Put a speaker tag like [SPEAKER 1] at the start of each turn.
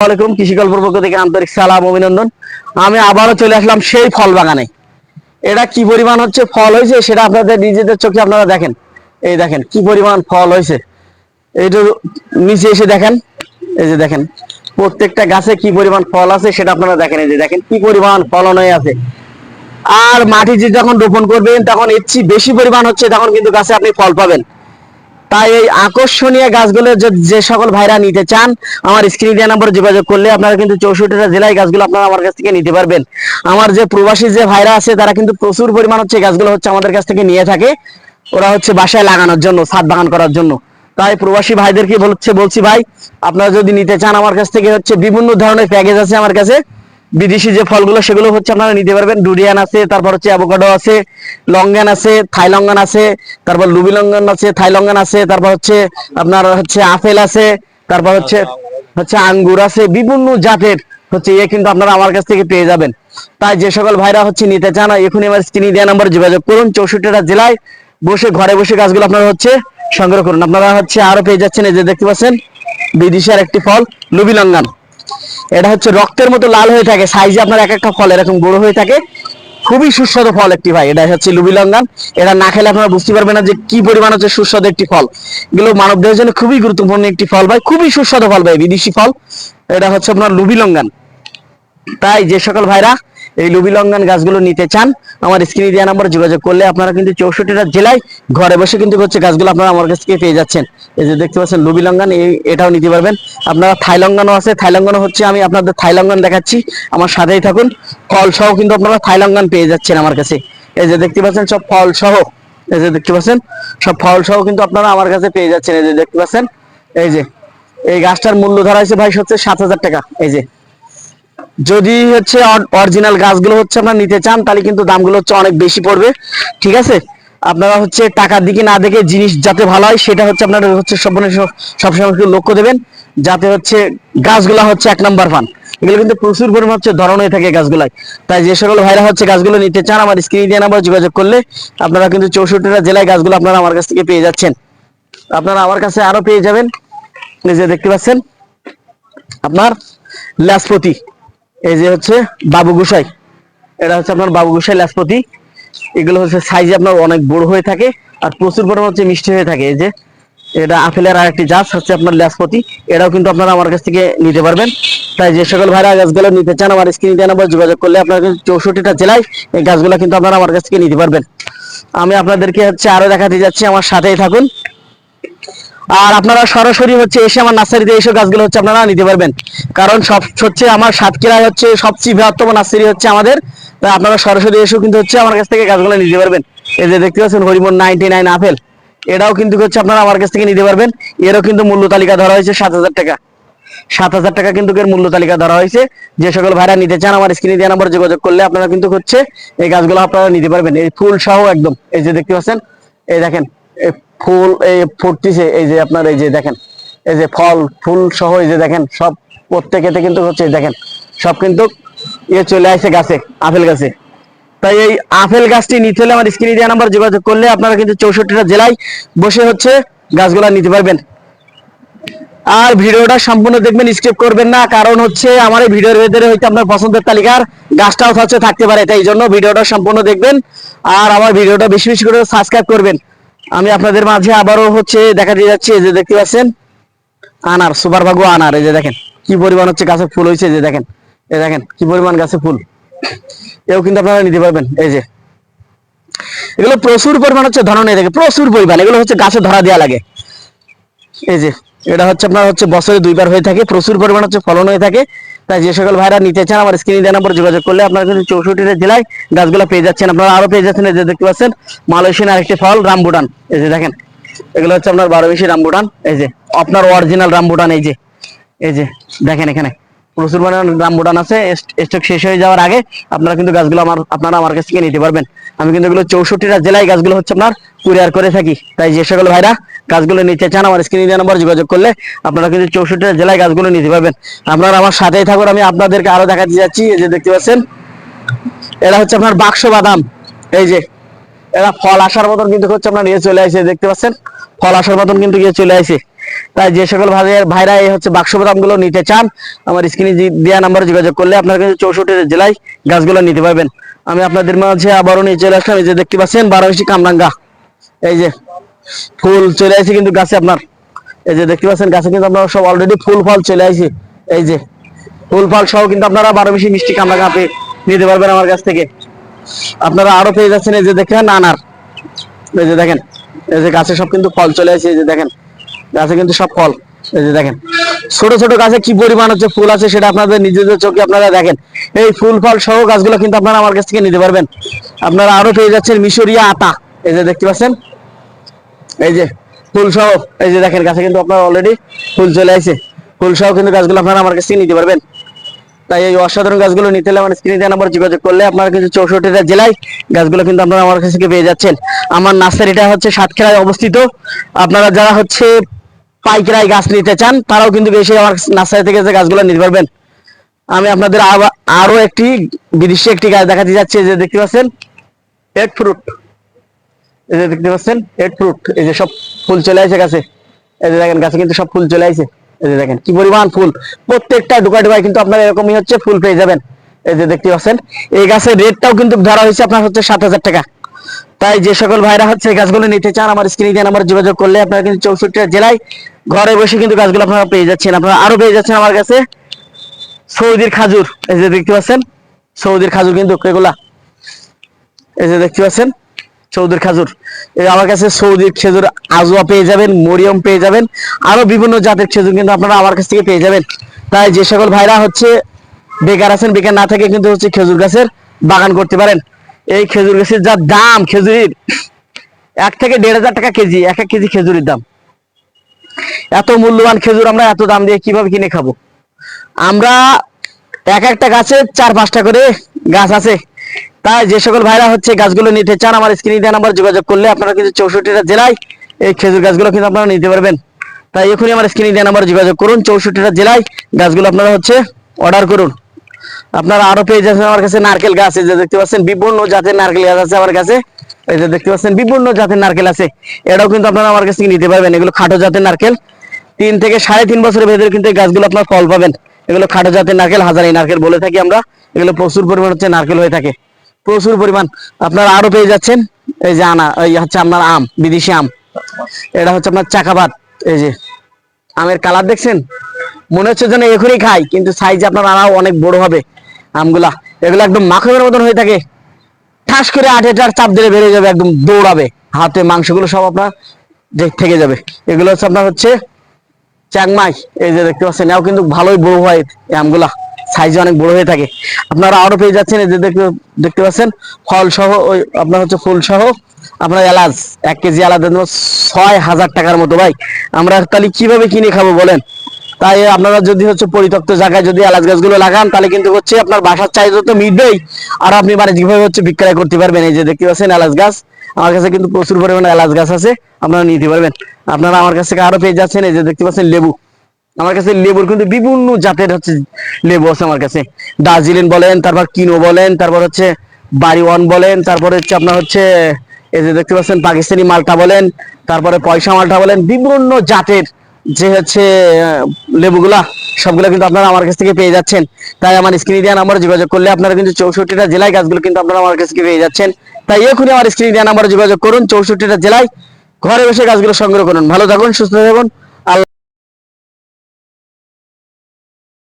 [SPEAKER 1] আলাইকুম কৃষি গল্পের পক্ষ থেকে আন্তরিক সালাম, অভিনন্দন। আমি আবারও চলে আসলাম সেই ফল বাগানে। এটা কি পরিমাণ হচ্ছে ফল হয়েছে সেটা আপনাদের নিজেদের চোখে আপনারা দেখেন। এই দেখেন, কি পরিমাণ ফল হয়েছে। এইটার নিচে এসে দেখেন, এই যে দেখেন, প্রত্যেকটা গাছে কি পরিমাণ ফল আছে সেটা আপনারা দেখেন। এই যে দেখেন, কি পরিমাণ ফলন হয়ে আছে। আর মাটি যে যখন রোপণ করবেন, তখন এর বেশি পরিমাণ হচ্ছে, তখন কিন্তু গাছে আপনি ফল পাবেন। তাই এই আকর্ষণীয় গাছগুলো যে- সকল ভাইরা নিতে চান, আমার স্ক্রিন দেওয়া নাম্বার যোগাযোগ করলে আপনারা কিন্তু চৌষট্টিটা জেলায় গাছগুলো আপনারা আমার কাছ থেকে নিতে পারবেন। আমার যে প্রবাসী যে ভাইরা আছে, তারা কিন্তু প্রচুর পরিমাণ হচ্ছে গাছগুলো হচ্ছে আমাদের কাছ থেকে নিয়ে থাকে। ওরা হচ্ছে বাসায় লাগানোর জন্য, ছাদ বাগান করার জন্য। তাই প্রবাসী ভাইদেরকে বলছে বলছি ভাই, আপনারা যদি নিতে চান আমার কাছ থেকে হচ্ছে বিভিন্ন ধরনের প্যাকেজ আছে আমার কাছে। বিদেশি যে ফলগুলো সেগুলো হচ্ছে আপনারা নিতে পারবেন। ডুরিয়ান আছে তারপর হচ্ছে অ্যাভোকাডো আছে লঙ্গান আছে থাই লঙ্গান আছে তারপর লুবি লঙ্গান আছে থাই লঙ্গান আছে তারপর হচ্ছে আপনার হচ্ছে আপেল আছে তারপর হচ্ছে হচ্ছে আঙ্গুর আছে বিভিন্ন জাতের হচ্ছে ইয়ে কিন্তু আপনারা আমার কাছ থেকে পেয়ে যাবেন। তাই যে সকল ভাইরা হচ্ছে নিতে চান এখনই আমার স্ক্রিনে দেওয়া নাম্বার যোগাযোগ করুন। চৌষট্টিটা জেলায় বসে ঘরে বসে গাছগুলো আপনারা হচ্ছে সংগ্রহ করুন। আপনারা হচ্ছে আরও পেয়ে যাচ্ছেন এই যে দেখতে পাচ্ছেন বিদেশের একটি ফল লুবি লঙ্গান এটা হচ্ছে রক্তের মতো লাল হয়ে থাকে সাইজে আপনার এক একটা ফল এরকম বড় হয়ে থাকে। খুবই সুস্বাদু ফল একটি ভাই, এটা হচ্ছে লুবি লঙ্গান এটা না খেলে আপনারা বুঝতে পারবেন না যে কি পরিমাণ হচ্ছে সুস্বাদু একটি ফল। এগুলো মানব দেহের জন্য খুবই গুরুত্বপূর্ণ একটি ফল ভাই, খুবই সুস্বাদু ফল ভাই, বিদেশি ফল। এটা হচ্ছে আপনার লুবি লঙ্গান তাই যে সকল ভাইরা এই লুবি লঙ্গান গাছগুলো নিতে চান, আমার স্ক্রিনে দেওয়া নাম্বার যোগাযোগ করলে আপনারা কিন্তু চৌষট্টিটা জেলায় ঘরে বসে কিন্তু হচ্ছে গাছগুলো আপনারা আমার কাছ থেকে পেয়ে যাচ্ছেন। এই যে দেখতে পাচ্ছেন লুবি লঙ্গান, এই এটাও নিতে পারবেন। আপনারা থাই লঙ্গানও আছে, থাই লঙ্গানও হচ্ছে আমি আপনাদের থাই লঙ্গান দেখাচ্ছি। আমার সাথেই থাকুন ফল সহ কিন্তু আপনারা থাই লঙ্গান পেয়ে যাচ্ছেন আমার কাছে। এই যে দেখতে পাচ্ছেন সব ফল সহ এই যে দেখতে পাচ্ছেন সব ফল সহ কিন্তু আপনারা আমার কাছে পেয়ে যাচ্ছেন। এই যে দেখতে পাচ্ছেন, এই যে, এই গাছটার মূল্য ধরা হয়েছে ভাই হচ্ছে সাত হাজার টাকা। এই যে যদি হচ্ছে অরিজিনাল গাছগুলো হচ্ছে আপনারা নিতে চান, তাহলে কিন্তু দামগুলো হচ্ছে অনেক বেশি পড়বে। ঠিক আছে? আপনারা হচ্ছে টাকার দিকে না দেখে জিনিস যাতে ভালো হয়, সেটা হচ্ছে আপনারা হচ্ছে সবসময় লক্ষ্য দেবেন। যাতে হচ্ছে গাছগুলো হচ্ছে এক নাম্বার পান। এগুলো কিন্তু প্রচুর পরিমাণ হচ্ছে ধরন হয়ে থাকে গাছগুলাই তাই যে সকল ভাইরা হচ্ছে গাছগুলো নিতে চান, আমার স্ক্রিনে দিয়ে নাম্বার যোগাযোগ করলে আপনারা কিন্তু চৌষট্টিটা জেলায় গাছগুলো আপনারা আমার কাছ থেকে পেয়ে যাচ্ছেন। আপনারা আমার কাছে আরও পেয়ে যাবেন। যে দেখতে পাচ্ছেন, আপনার লাসপতি এই যে হচ্ছে বাবু গোসাই। এটা হচ্ছে আপনার বাবু গোসাই লাসপতি এগুলো হচ্ছে সাইজে আপনার অনেক বড় হয়ে থাকে আর প্রচুর পরিমাণ হচ্ছে মিষ্টি হয়ে থাকে। এই যে, এটা আপেলের আর একটি জাত হচ্ছে আপনার লাসপতি এটাও কিন্তু আপনারা আমার কাছ থেকে নিতে পারবেন। তাই যে সকল ভাইরা গাছগুলো নিতে চান, আমার স্ক্রিনে দেওয়া নাম্বার যোগাযোগ করলে আপনারা চৌষট্টিটা জেলায় এই গাছগুলো কিন্তু আপনারা আমার কাছ থেকে নিতে পারবেন। আমি আপনাদেরকে হচ্ছে আরও দেখাতে যাচ্ছি, আমার সাথেই থাকুন। আর আপনারা সরাসরি হচ্ছে এসে আমার নার্সারিতে এসে গাছগুলো হচ্ছে আপনারা নিতে পারবেন। কারণ সব হচ্ছে আমার সাতক্ষীরায় হচ্ছে সবচেয়ে বৃহত্তম নার্সারি হচ্ছে আমাদের। আপনারা সরাসরি এসেও কিন্তু হচ্ছে আমার কাছ থেকে গাছগুলো নিতে পারবেন। এই যে দেখতে পাচ্ছেন হরিমন নাইনটি নাইন আপেল। এটাও কিন্তু হচ্ছে আপনারা আমার কাছ থেকে নিতে পারবেন। এরও কিন্তু মূল্য তালিকা ধরা হয়েছে সাত হাজার টাকা। সাত হাজার টাকা কিন্তু এর মূল্য তালিকা ধরা হয়েছে। যে সকল ভাইরা নিতে চান আমার স্ক্রিনে দেওয়া নাম্বার যোগাযোগ করলে আপনারা কিন্তু হচ্ছে এই গাছগুলো আপনারা নিতে পারবেন। এই ফুল সহ একদম। এই যে দেখতে পাচ্ছেন, এই দেখেন ফুল, এই ফুটতিছে, এই যে আপনার, এই যে দেখেন, এই যে ফল, ফুল সহ এই যে দেখেন, সব প্রত্যেকেতে কিন্তু হচ্ছে দেখেন, সব কিন্তু ইয়ে চলে আসছে গাছে, আপেল গাছে। তাই এই আপেল গাছটি নিতে হলে আমার স্ক্রিনে দেওয়া নাম্বার যোগাযোগ করলে আপনারা কিন্তু চৌষট্টিটা জেলায় বসে হচ্ছে গাছগুলা নিতে পারবেন। আর ভিডিওটা সম্পূর্ণ দেখবেন স্কিপ করবেন না, কারণ হচ্ছে আমার এই ভিডিওর ভেতরে হয়তো আপনার পছন্দের তালিকার গাছটাও হচ্ছে থাকতে পারে, তাই জন্য ভিডিওটা সম্পূর্ণ দেখবেন। আর আমার ভিডিওটা বেশি বেশি করে সাবস্ক্রাইব করবেন। আমি আপনাদের মাঝে আবারও হচ্ছে দেখা দিয়ে যাচ্ছি যে দেখতে পাচ্ছেন? আনার সুপার ভাগু আনার, এই যে দেখেন, কি পরিমাণ হচ্ছে গাছে ফুল হয়েছে যে দেখেন, এই দেখেন, কি পরিমাণ গাছে ফুল। এও কিন্তু আপনারা নিতে পারবেন, এই যে। এগুলো প্রচুর পরিমাণ হচ্ছে ধরনের থাকে প্রচুর পরিমাণ, এগুলো হচ্ছে গাছে ধরা দেওয়া লাগে। এই যে, এটা হচ্ছে আপনার হচ্ছে বছরে দুইবার হয়ে থাকে, প্রচুর পরিমাণ হচ্ছে ফলন হয়ে থাকে। তাই যে সকল ভাইরা নিতে চান, আমার স্ক্রিনে দেওয়া নাম্বার যোগাযোগ করলে আপনারা কিন্তু চৌষট্টিটা জেলায় গাছগুলো পেয়ে যাচ্ছেন। আপনারা আরও পেয়ে যাচ্ছেন এই যে দেখতে পাচ্ছেন মালয়েশিয়ান আরেকটি ফল, রামবুটান। এই যে দেখেন, এগুলো হচ্ছে আপনার বারো বেশি রামবুটান। এই যে, আপনার অরিজিনাল রামবুটান, এই যে এই যে, দেখেন এখানে। প্রচুর পরিমাণে রামবুটান আছে। স্টক শেষ হয়ে যাওয়ার আগে আপনারা কিন্তু গাছগুলো আমার আপনারা আমার কাছ থেকে নিতে পারবেন। আমি কিন্তু এগুলো চৌষট্টিটা জেলায় গাছগুলো হচ্ছে আপনার কুরিয়ার করে থাকি। তাই যে সকল ভাইরা গাছগুলো নিতে চান, আমার স্ক্রিনে দেওয়া নম্বর যোগাযোগ করলে আপনারা কিন্তু চৌষট্টিটা জেলায় গাছগুলো নিতে পারবেন। আপনারা আমার সাথেই থাকুন, আমি আপনাদেরকে আরও দেখাতে যাচ্ছি, এই যে দেখতে পাচ্ছেন। এটা হচ্ছে আপনার বাক্স বাদাম। এই যে, এরা ফল আসার মতন কিন্তু হচ্ছে আপনার নিয়ে চলে আসে, দেখতে পাচ্ছেন? ফল আসার মতন কিন্তু গিয়ে চলে আসে। তাই যে সকল ভাই ভাইরা এই হচ্ছে বাক্সগুলো নিতে চান, আমার স্ক্রিনে দেওয়া নাম্বারে যোগাযোগ করলে আপনারা কিন্তু চৌষট্টি জেলায় গাছগুলো নিতে পারবেন। আমি আপনাদের মাঝে আবারও নিয়ে চলে আসলাম, এই যে দেখতে পাচ্ছেন বারোশি কামরাঙ্গা। এই যে ফুল চলে আসছে কিন্তু গাছে আপনার। এই যে দেখতে পাচ্ছেন গাছে কিন্তু আপনারা সব অলরেডি ফুল ফল চলে আসছে। এই যে ফুল ফল সহ কিন্তু আপনারা বারো বেশি মিষ্টি কামরাঙ্গা আপনি নিতে পারবেন আমার কাছ থেকে। আপনারা আরও পেয়ে যাচ্ছেন এই যে দেখেন নানার এই যে দেখেন, এই যে গাছে সব কিন্তু ফল চলে আসছে, এই যে দেখেন। গাছে কিন্তু সব ফল। এই যে দেখেন, ছোট ছোট গাছে কি পরিমাণ হচ্ছে ফুল আছে সেটা আপনাদের নিজেদের চোখে আপনারা দেখেন। এই ফুল, ফল সহ গাছগুলো কিন্তু আপনারা আমার কাছ থেকে নিতে পারবেন। আপনারা আরও পেয়ে যাচ্ছেন মিশরিয়া আতা। এই যে দেখতে পাচ্ছেন? এই যে ফুল সহ, এই যে দেখেন গাছে কিন্তু আপনার অলরেডি ফুল চলে আসছে ফুল সহ কিন্তু গাছগুলো আপনারা আমার কাছ থেকে নিতে পারবেন। তাই এই অসাধারণ গাছগুলো নিতে হলে আমার স্ক্রিনে নাম্বার যোগাযোগ করলে আপনারা কিন্তু চৌষট্টিটা জেলায় গাছগুলো কিন্তু আপনারা আমার কাছ থেকে পেয়ে যাচ্ছেন। আমার নার্সারিটা হচ্ছে সাতক্ষীরায় অবস্থিত। আপনারা যারা হচ্ছে পাইকারাই গাছ নিতে চান, তারাও কিন্তু এসে আমার নার্সারি থেকে যে গাছগুলো নিতে পারবেন। আমি আপনাদের আরও একটি বিদেশি একটি গাছ দেখাতে যাচ্ছি যে দেখতে পাচ্ছেন এড ফ্রুট। এই যে দেখতে পাচ্ছেন এড ফ্রুট, এই যে সব ফুল চলে আসে গাছে। এই যে দেখেন, গাছে কিন্তু সব ফুল চলে আসে। এই যে দেখেন, কি পরিমাণ ফুল। প্রত্যেকটা ডুকা ডুকায় কিন্তু আপনার এরকমই হচ্ছে ফুল পেয়ে যাবেন। এই যে দেখতে পাচ্ছেন, এই গাছের রেটটাও কিন্তু ধরা হয়েছে আপনার হচ্ছে সাত হাজার টাকা। তাই যে সকল ভাইরা হচ্ছে গাছগুলো নিতে চান, আমার স্ক্রিনে দিয়ে নাম্বার যোগাযোগ করলে আপনারা কিন্তু চৌষট্টি জেলায় ঘরে বসে কিন্তু গাছগুলো আপনারা পেয়ে যাচ্ছেন। আপনারা আরও পেয়ে যাচ্ছেন আমার কাছে সৌদির খাজুর। এই যে দেখতে পাচ্ছেন, সৌদির খাজুর কিন্তু এগুলা। এই যে দেখতে পাচ্ছেন, সৌদির খাজুর। আমার কাছে সৌদির খেজুর আজোয়া পেয়ে যাবেন, মরিয়ম পেয়ে যাবেন, আরও বিভিন্ন জাতের খেজুর কিন্তু আপনারা আমার কাছ থেকে পেয়ে যাবেন। তাই যে সকল ভাইরা হচ্ছে, বেকার আছেন, বেকার না থেকে কিন্তু হচ্ছে খেজুর গাছের বাগান করতে পারেন। এই খেজুর গাছের যা দাম, খেজুরির, এক থেকে দেড় হাজার টাকা কেজি, এক এক কেজি খেজুরির দাম। এত মূল্যবান খেজুর আমরা, এত দাম দিয়ে কীভাবে কিনে খাব? আমরা এক একটা গাছে চার পাঁচটা করে গাছ আছে। তাই যে সকল ভাইরা হচ্ছে গাছগুলো নিতে চান, আমার স্ক্রিনে দেওয়া নাম্বার যোগাযোগ করলে আপনারা কিন্তু চৌষট্টিটা জেলায় এই খেজুর গাছগুলো কিন্তু আপনারা নিতে পারবেন। তাই এখনই আমার স্ক্রিনে দেওয়া নাম্বার যোগাযোগ করুন, চৌষট্টিটা জেলায় গাছগুলো আপনারা হচ্ছে অর্ডার করুন। আপনারা আরও পেয়ে যাচ্ছেন আমার কাছে নারকেল গাছ, এই যে দেখতে পাচ্ছেন বিভিন্ন জাতের নারকেল গাছ আছে আমার কাছে। এই যে দেখতে পাচ্ছেন বিভিন্ন জাতের নারকেল আছে। এটাও কিন্তু আপনারা আমার কাছ নিতে পারবেন। এগুলো খাটো জাতের নারকেল। তিন থেকে সাড়ে তিন বছরের ভেতরে কিন্তু এই গাছগুলো আপনার ফল পাবেন। এগুলো খাটো জাতের নারকেল, হাজারি নারকেল বলে থাকি আমরা। এগুলো প্রচুর পরিমাণ হচ্ছে নারকেল হয়ে থাকে। প্রচুর পরিমাণ। আপনারা আরও পেয়ে যাচ্ছেন এই যে আনা, এই হচ্ছে আপনার আম, বিদেশি আম। এটা হচ্ছে আপনার চাকাবাদ এই যে আমের কালার দেখছেন? মনে হচ্ছে যেন এখনই খাই, কিন্তু সাইজ আপনার আনাও অনেক বড় হবে। আমগুলা, এগুলো একদম মাখনের মতন হয়ে থাকে। ঠাস করে আঠেটার চাপ দিলে বেড়ে যাবে, একদম দৌড়াবে। হাতে মাংসগুলো সব আপনার থেকে যাবে। এগুলো হচ্ছে আপনার হচ্ছে চ্যাংমাই। এই যে দেখতে পাচ্ছেন, এও কিন্তু ভালোই বড় হয় আমগুলা। সাইজে অনেক বড় হয়ে থাকে। আপনারা আরও পেয়ে যাচ্ছেন, এই যে দেখতে দেখতে পাচ্ছেন ফল সহ ওই আপনার হচ্ছে ফুল সহ আপনার এলাচ, এক কেজি এলাচ ছয় হাজার টাকার মতো। ভাই, আমরা তাহলে কীভাবে কিনে খাব বলেন? তাই আপনারা যদি হচ্ছে পরিত্যক্ত জায়গায় যদি এলাচ গাছগুলো লাগান, তাহলে কিন্তু হচ্ছে আপনার বাসার চাহিদা তো মিটবেই। আর আপনি বাণিজ্যিকভাবে হচ্ছে বিক্রয় করতে পারবেন? এই যে দেখতে পাচ্ছেন এলাচ গাছ। আমার কাছে কিন্তু প্রচুর পরিমাণে এলাচ গাছ আছে, আপনারা নিতে পারবেন। আপনারা আমার কাছ থেকে আরও পেয়ে যাচ্ছেন, এই যে দেখতে পাচ্ছেন লেবু। আমার কাছে লেবুর কিন্তু বিভিন্ন জাতের হচ্ছে লেবু আছে আমার কাছে। দার্জিলিং বলেন, তারপর কিনো বলেন, তারপর হচ্ছে বাড়ি ওয়ান বলেন, তারপর হচ্ছে আপনার হচ্ছে, এই যে দেখতে পাচ্ছেন পাকিস্তানি মালটা বলেন, তারপরে পয়সা মালটা বলেন, বিভিন্ন জাতের যে হচ্ছে লেবুগুলা, সবগুলো কিন্তু আপনারা আমার কাছ থেকে পেয়ে যাচ্ছেন। তাই আমার স্ক্রিনে দেওয়া নাম্বার যোগাযোগ করলে আপনারা কিন্তু চৌষট্টিটা জেলায় গাছগুলো কিন্তু আপনারা আমার কাছ থেকে পেয়ে যাচ্ছেন। তাই এখনই আমার স্ক্রিনে দেওয়া নাম্বারে যোগাযোগ করুন, চৌষট্টিটা জেলায় ঘরে বসে গাছগুলো সংগ্রহ করুন। ভালো থাকুন, সুস্থ থাকুন।